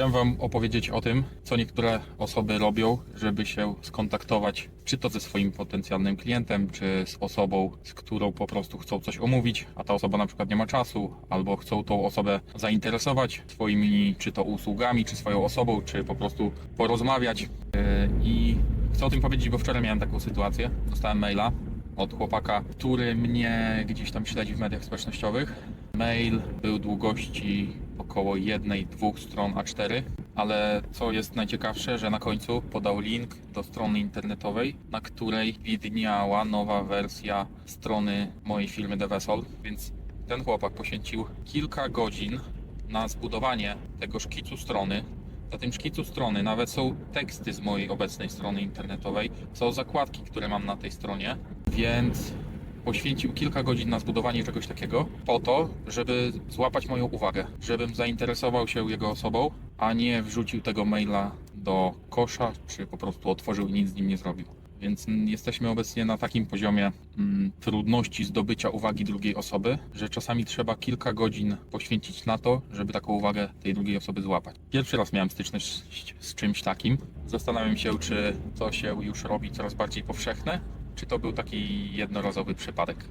Chciałem Wam opowiedzieć o tym, co niektóre osoby robią, żeby się skontaktować, czy to ze swoim potencjalnym klientem, czy z osobą, z którą po prostu chcą coś omówić, a ta osoba na przykład nie ma czasu, albo chcą tą osobę zainteresować swoimi, czy to usługami, czy swoją osobą, czy po prostu porozmawiać. Yy, I chcę o tym powiedzieć, bo wczoraj miałem taką sytuację. Dostałem maila od chłopaka, który mnie gdzieś tam śledzi w mediach społecznościowych. Mail był długości około jednej, dwóch stron A4, ale co jest najciekawsze, że na końcu podał link do strony internetowej, na której widniała nowa wersja strony mojej firmy Devesol, więc ten chłopak poświęcił kilka godzin na zbudowanie tego szkicu strony. Na tym szkicu strony nawet są teksty z mojej obecnej strony internetowej, są zakładki, które mam na tej stronie, więc poświęcił kilka godzin na zbudowanie czegoś takiego po to, żeby złapać moją uwagę, żebym zainteresował się jego osobą, a nie wrzucił tego maila do kosza, czy po prostu otworzył i nic z nim nie zrobił. Więc jesteśmy obecnie na takim poziomie mm, trudności zdobycia uwagi drugiej osoby, że czasami trzeba kilka godzin poświęcić na to, żeby taką uwagę tej drugiej osoby złapać. Pierwszy raz miałem styczność z czymś takim. Zastanawiam się, czy to się już robi coraz bardziej powszechne, czy to był taki jednorazowy przypadek.